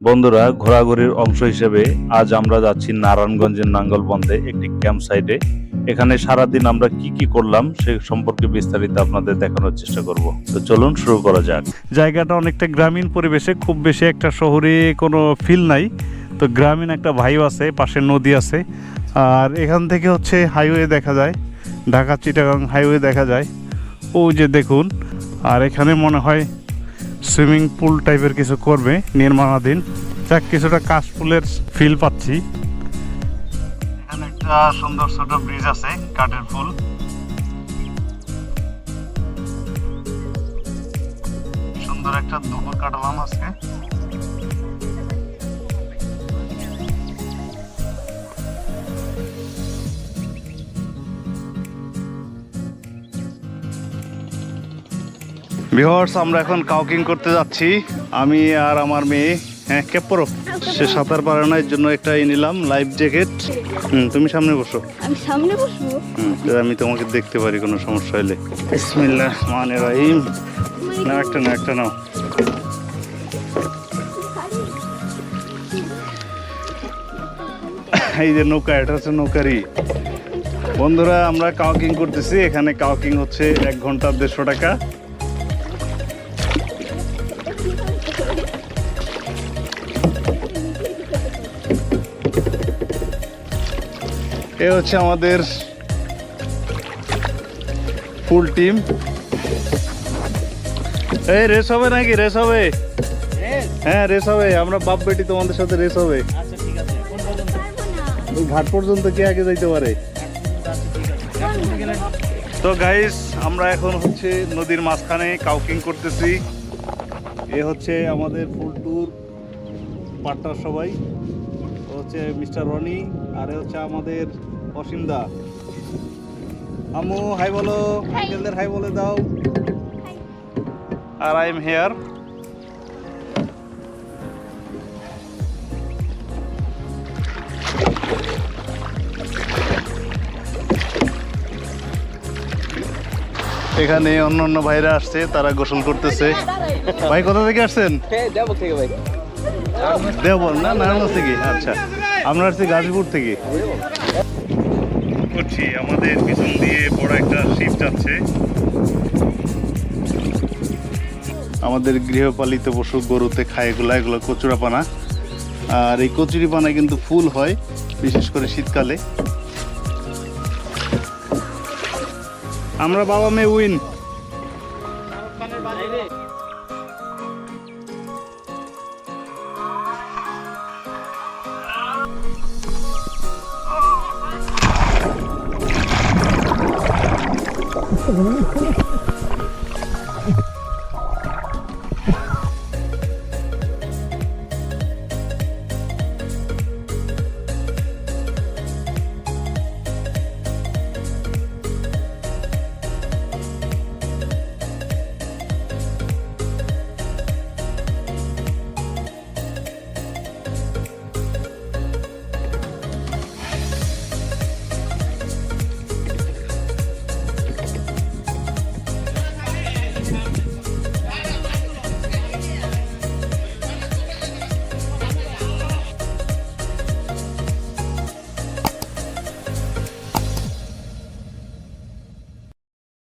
বন্ধুরা, ঘোরাঘুরির অংশ হিসেবে আজ আমরা যাচ্ছি নারায়ণগঞ্জের নাঙ্গলবন্দে একটি ক্যাম্প সাইটে এখানে সারাদিন আমরা কি কি করলাম সে সম্পর্কে বিস্তারিত আপনাদের দেখানোর চেষ্টা করব। তো চলুন শুরু করা যাক। জায়গাটা অনেকটা গ্রামীণ পরিবেশে, খুব বেশি একটা শহরে কোনো ফিল নাই। তো গ্রামীণ একটা ভাইও আছে পাশে নদী আছে। আর এখান থেকে হচ্ছে হাইওয়ে দেখা যায় ঢাকা চিটাগাং হাইওয়ে দেখা যায়। ওই যে দেখুন, আর এখানে মনে হয় সুইমিং পুল টাইপের কিছু করবে, নির্মাণাধীন। যাক, কিছুটা কাশফুলের ফিল পাচ্ছি। এখানে একটা সুন্দর ছোট ব্রিজ আছে, কাঠের ফুল। সুন্দর একটা দুপুর কাটালাম আজকে। ভিওর্স আমরা এখন কাউকিং করতে যাচ্ছি। আমি আর আমার মেয়ে। হ্যাঁ ক্যাপ পরো। সে সাঁতার পারে না এর জন্য একটা নিলাম লাইফ জ্যাকেট হুম তুমি সামনে বসো। আমি সামনে বসবো? হুম আমি তোমাকে দেখতে পারি কোনো সমস্যা হলে। বিসমিল্লাহ মানে রহিম। না একটা না একটা নাও। এই যে নৌকা এটা হচ্ছে নৌকারি। বন্ধুরা আমরা কাউকিং করতেছি। এখানে কাউকিং হচ্ছে এক ঘণ্টা দেড়শো টাকা। এ হচ্ছে আমাদের ফুল টিম। এই রেস হবে নাকি? রেস হবে? হ্যাঁ রেস হবে। আমরা বাপ বেটি তোমাদের সাথে রেস হবে। ঘাট পর্যন্ত কে আগে যাইতে পারে? তো গাইস আমরা এখন হচ্ছে নদীর মাঝখানে কাউকিং করতেছি। এ হচ্ছে আমাদের ফুল ট্যুর পার্টনার সবাই। হচ্ছে মিস্টার রনি, আর হচ্ছে আমাদের অসীম দা আমু হাই বলো আঙ্কেলদের হাই বলে দাও। আর আই এম হেয়ার। এখানে অন্য অন্য ভাইরা আসছে তারা গোসল করতেছে। ভাই কোথা থেকে আসছেন? দেবল না নারায়ণগঞ্জ থেকে? আচ্ছা আমরা আসছি গাজীপুর থেকে। করছি। আমাদের পিছন দিয়ে বড় একটা শিপ যাচ্ছে। আমাদের গৃহপালিত পশু গরুতে খায় এগুলো এগুলো কচুরাপানা। আর এই কচুরি পানা কিন্তু ফুল হয়, বিশেষ করে শীতকালে। আমরা বাবা মেয়ে উইন। Uh -huh.